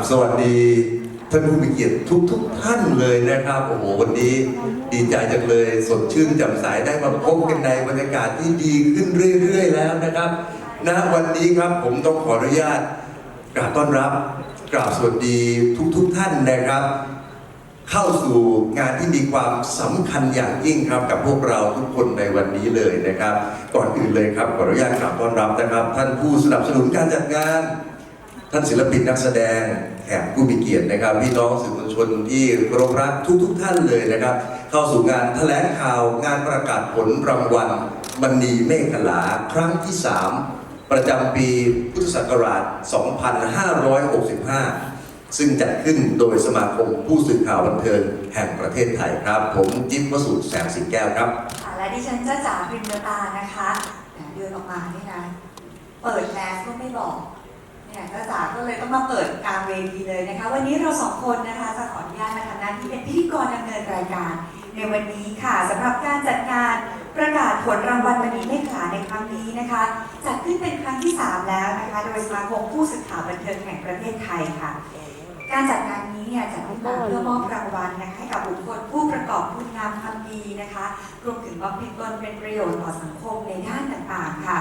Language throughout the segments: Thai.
บสวัสดีท่านผู้มีเกียรติทุกทุกท่านเลยนะครับโอ้โหวันนี้ดีใจจังเลยสดชื่นแจ่มใสได้มาพบกันในบรรยากาศที่ดีขึ้นเรื่อย ๆ แล้วนะครับณวันนี้ครับผมต้องขออนุญาตกราบต้อนรับกราบสวัสดีทุกๆท่านนะครับ เข้าสู่งานที่มีความสำคัญอย่างยิ่งครับกับพวกเราทุกคนในวันนี้เลยนะครับ ก่อนอื่นเลยครับขออนุญาตกราบต้อนรับนะครับ ท่านผู้สนับสนุนการจัดงาน ท่านศิลปินนักแสดงแขกผู้มีเกียรตินะครับ พี่น้องสื่อมวลชนที่เคารพรักทุกทุกท่านเลยนะครับ เข้าสู่งานแถลงข่าวงานประกาศผลรางวัลมณีเมฆลาครั้งที่ 3 ประจำปีพุทธศักราช 2565 ซึ่งจัดขึ้นโดยสมาคมผู้สื่อข่าวบันเทิงแห่งประเทศไทยครับ ผมจิ๊บวสุแสงสิงแก้วครับและดิฉันจ้าจ๋าพิมพ์ตานะคะเดินออกมานี่นะ เปิดแมสก็ไม่บอก เนี่ยจ้าจ๋าก็เลยต้องมาเปิดกลางเวทีเลยนะคะ วันนี้เราสองคนนะคะจะขออนุญาตมาทำหน้าที่เป็นพิธีกรดำเนินรายการ ในวันนี้ค่ะสำหรับการจัดงานประกาศผลรางวัลวันนี้เลขาในครั้งนี้นะคะ จัดขึ้นเป็นครั้งที่ 3 แล้วนะคะ โดยสมาคมผู้สื่อข่าวบันเทิงแห่งประเทศไทยค่ะ การจัดงานนี้เนี่ยจัดขึ้นมาเพื่อมอบรางวัลนะคะให้กับบุคคลผู้ประกอบคุณงามความดีนะคะ รวมถึงบำเพ็ญตนเป็นประโยชน์ต่อสังคมในด้านต่างๆค่ะ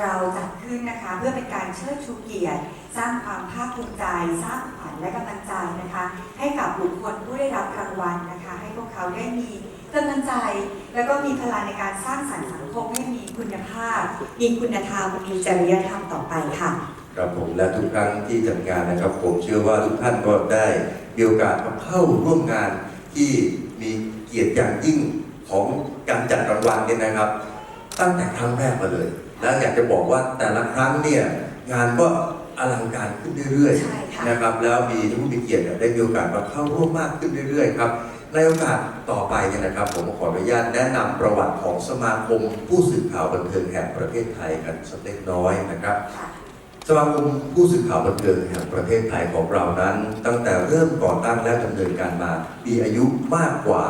เราจัดขึ้นนะคะเพื่อเป็นการเชิดชูเกียรติ สร้างความภาคภูมิใจ สร้างขวัญและกำลังใจนะคะ ให้กับบุคคลผู้ได้รับรางวัลนะคะ ให้พวกเขาได้มีกำลังใจ แล้วก็มีพลังในการสร้างสรรค์สังคมให้มีคุณภาพ มีคุณธรรมมีจริยธรรมต่อไปค่ะครับผมและทุกครั้งที่จัดงานนะครับ ผมเชื่อว่าทุกท่านก็ได้มีโอกาสมาเข้าร่วมงานที่มีเกียรติอย่างยิ่งของการจัดรางวัลเนี่ยนะครับ ตั้งแต่ครั้งแรกมาเลย และอยากจะบอกว่าแต่ละครั้งเนี่ยงานก็อลังการขึ้นเรื่อยใช่ค่ะๆนะครับแล้วมีผู้มีเกียรติเนี่ยได้มีโอกาสมาเข้าร่วมมากขึ้นเรื่อยๆครับในโอกาสต่อไปเนี่ยนะครับ ผมขออนุญาตแนะนำประวัติของสมาคมผู้สื่อข่าวบันเทิงแห่งประเทศไทยกันสักเล็กน้อยนะครับค่ะสมาคมผู้สื่อข่าวบันเทิงแห่งประเทศไทยของเรานั้น ตั้งแต่เริ่มก่อตั้งและดำเนินการมา มีอายุมากกว่า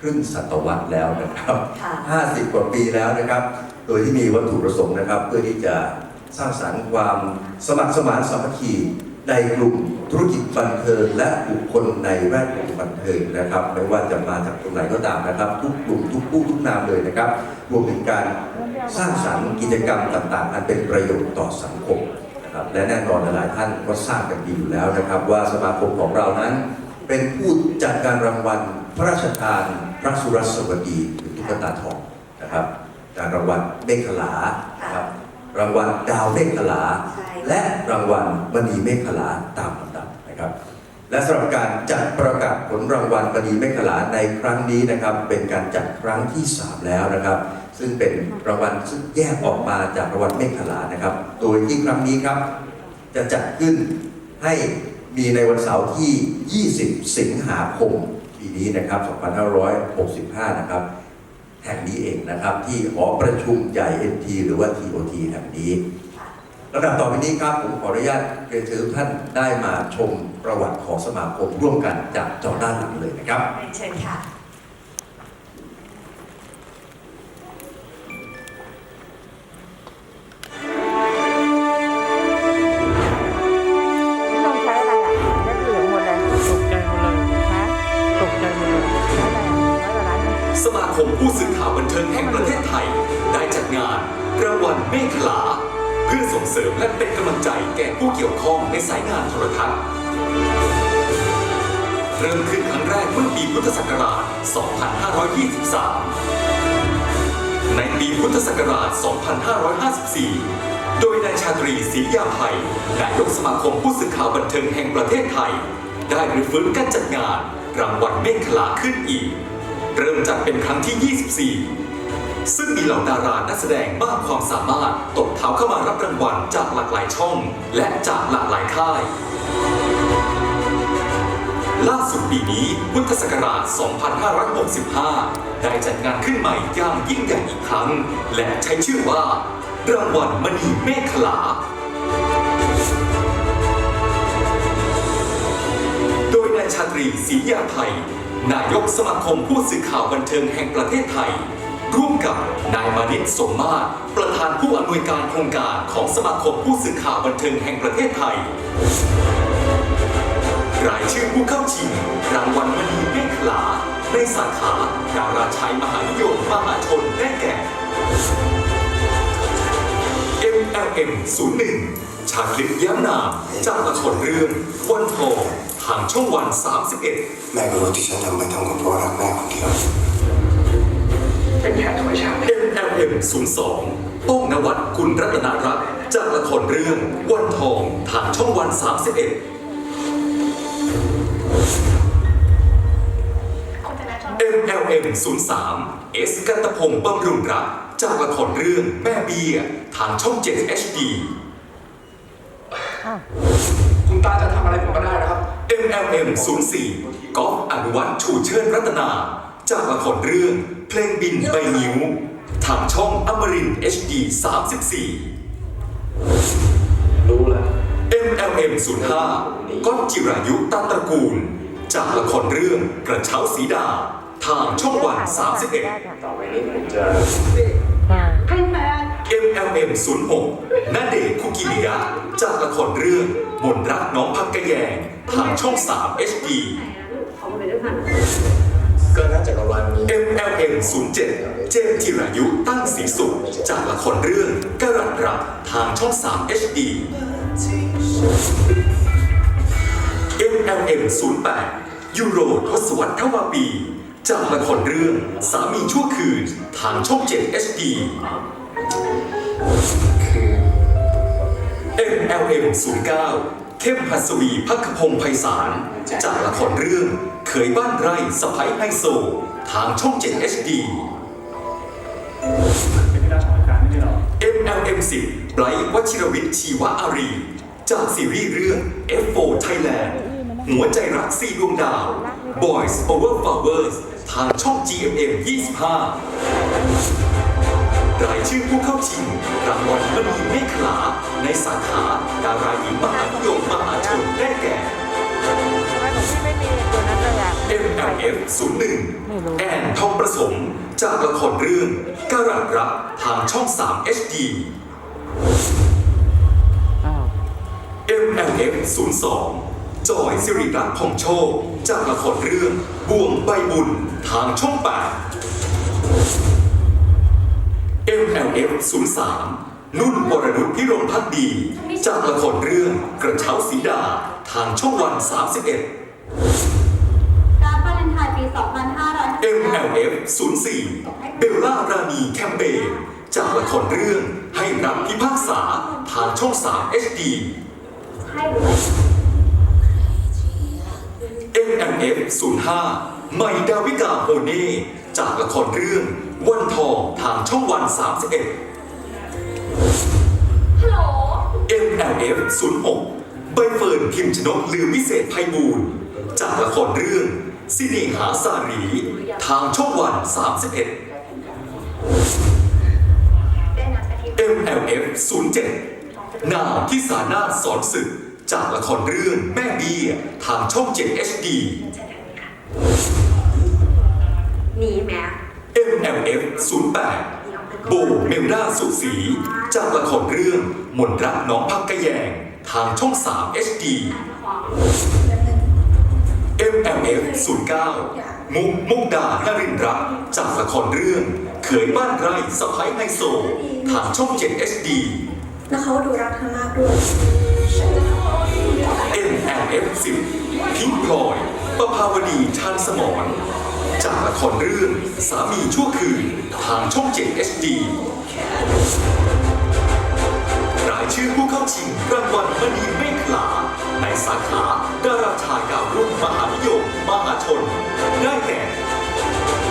ครึ่งศตวรรษแล้วนะครับค่ะ50 กว่าปีแล้วนะครับ โดยที่มีวัตถุประสงค์นะครับ เพื่อที่จะสร้างสรรค์ความสมัครสมานสามัคคีในกลุ่มธุรกิจบันเทิงและบุคคลในแวดวงบันเทิงนะครับ ไม่ว่าจะมาจากตรงไหนก็ตามนะครับ ทุกกลุ่มทุกผู้ทุกนามเลยนะครับ รวมถึงการสร้างสรรค์กิจกรรมต่างๆ อันเป็นประโยชน์ต่อสังคมนะครับและแน่นอนหลายๆท่านก็ทราบกันดีอยู่แล้วนะครับ ว่าสมาคมของเรานั้น เป็นผู้จัดการรางวัลพระราชทานพระสุรสวดีหรือตุ๊กตาทองนะครับ การรางวัลเมฆขลานะครับ รางวัลดาวเมฆขลา ใช่ และรางวัลมณีเมฆขลาตามลำดับนะครับ และสำหรับการจัดประกาศผลรางวัลมณีเมฆขลาในครั้งนี้นะครับ เป็นการจัดครั้งที่ 3 แล้วนะครับ ซึ่งเป็นรางวัลซึ่งแยกออกมาจากรางวัลเมฆขลานะครับ โดยที่ครั้งนี้ครับ จะจัดขึ้นให้มีในวันเสาร์ที่ 20 สิงหาคม ปีนี้นะครับ 2565 นะครับ แห่งนี้เองนะครับ ที่หอประชุมใหญ่ NT หรือว่า TOT แห่งนี้ระดับต่อไปนี้ครับ ผมขออนุญาตเรียนเชิญทุกท่านได้มาชมประวัติของสมาคมร่วมกันจากจอด้านหลังเลยนะครับเชิญค่ะ มาคมผู้สื่อข่าวบันเทิงแห่งประเทศไทย ได้จัดงานรางวัลเมฆลา เพื่อส่งเสริมและเป็นกำลังใจแก่ผู้เกี่ยวข้องในสายงานโทรทัศน์เริ่มขึ้นครั้งแรกเมื่อปีพุทธศักราช 2523 ในปีพุทธศักราช 2554 โดยนายชาตรีศรียาภัยนายกสมาคมผู้สื่อข่าวบันเทิงแห่งประเทศไทย ได้รื้อฟื้นการจัดงานรางวัลเมฆลาขึ้นอีก เริ่มจัดเป็นครั้งที่ 24 ซึ่งมีเหล่าดารานักแสดงมากความสามารถตบเท้าเข้ามารับรางวัลจากหลากหลายช่อง และจากหลากหลายค่าย ล่าสุดปีนี้พุทธศักราช 2565 ได้จัดงานขึ้นใหม่อย่างยิ่งใหญ่อีกครั้ง และใช้ชื่อว่ารางวัลมณีเมฆขลาโดยนายชาตรีศรียาไทย นายกสมาคมผู้สื่อข่าวบันเทิงแห่งประเทศไทย ร่วมกับนายมานิตสมมาตรประธานผู้อำนวยการโครงการของสมาคมผู้สื่อข่าวบันเทิงแห่งประเทศไทย รายชื่อผู้เข้าชิงรางวัลมณีเมฆขลาในสาขาดาราชายมหานิยมมหาชนได้แก่ MLM 01ชาคลิปย้ำนามจากละครเรื่องวันทองทางช่องวัน 31 แม่ก็รู้ที่ฉันทำไปทั้งหมดเพราะรักแม่คนเดียว เป็นแผนธรรมชาติ MLM 02โต้งนวัดกุลรัตนรัตน์จากละครเรื่องวันทองทางช่องวัน 31 MLM 03 เอสกันตพงศ์บำรุงรักจากละครเรื่องแม่เบี้ยทางช่อง 7 HD คุณตาจะทำอะไรผมก็ได้นะครับ MLM 04 กอล์ฟอนุวัฒน์ชูเชิญรัตนา จากละครเรื่อง เพลงบินใบนิ้ว ทางช่องอมริน HD 34 รู้แล้ว MLM 05ก้อนจิรายุตันตระกูล จากละครเรื่องกระเช้าสีดา ทางช่องวัน 31 ต่อไปนี้ผมจะ MLM 06นาเดชน์คุกิมิยะจากละครเรื่องมนรักน้องพักกะแยง ทางช่อง 3 HD เกินหน้าจักรวาลนี้ MLM 07เจมส์จิรายุตั้งสีสุขจากละครเรื่องกระรัดรักทางช่อง 3 HD MLM 08ยูโรทศวรรษทวาปี จากละครเรื่องสามีชั่วคืนทางช่อง 7 HD คือ MLM 09 เข้มหัสวีพักพงศ์ไพศาล จากละครเรื่องเขยบ้านไร่สะพ้ยไฮโซ ทางช่อง 7 HD MLM 10ไบรท์วชิรวิทย์ชีวะอารี จากซีรีส์เรื่อง F4 Thailand หัวใจรักสี่ดวงดาว Boys Over Flowers ทางช่อง GMM 25 รายชื่อผู้เข้าชิงรางวัลมณีเมฆขลาในสาขาดาราหญิงมหานิยมมหาชนได้แก่ ทำไมของพี่ไม่มีตัวนั้นเลยอะ MLF ไม่รู้ 01แอนทองประสมจากละครเรื่องการัดรักทางช่อง 3 HD อ้าว MLF 02จอยสิริรักษ์พงษ์โชค จากละครเรื่องบ่วงใบบุญทางช่อง 8 MLF 03นุ่นวรนุชพิรมพักดี จากละครเรื่องกระเช้าสีดา ทางช่องวัน 31 การวาเลนไทน์ปี 2500 MLF 04เบลล่ารานีแคมเปญจากละครเรื่องให้รักพิพากษาทางช่อง 3 HD ให้หรือไม่ MLF 05ไมดาวิกาโฮเน่จากละครเรื่อง วันทองทางช่องวัน 31 ฮัลโหล MLF 06ใบเฟิร์นพิมพ์ชนกลือวิเศษไพบูลย์จากละครเรื่องสิเนหาสารี ทางช่องวัน 31ได้นัดอาทิตย์ MLF 07นามที่สานาถสอนศึกจากละครเรื่องแม่เบี้ยทางช่อง 7 HD หนีแม่ MLF 08โบเมลดาสุสี จากละครเรื่องมนรักน้องพักกะแยง ทางช่อง 3 HD MLF 09มุกมุกดาหรินรัก จากละครเรื่อง เขยบ้านไร่สะพ้ายไฮโซ ทางช่อง 7 HD แล้วเขาดูรักเธอมากด้วย MLF 10พิงพลอยประภาวดีชาญสมร จากละครเรื่องสามีชั่วคืน ทางช่องเจ็ด HD รายชื่อผู้เข้าชิงรางวัลมณีเมฆลา ในสาขาดาราชายดาวรุ่งมหานิยมมหาชน ได้แก่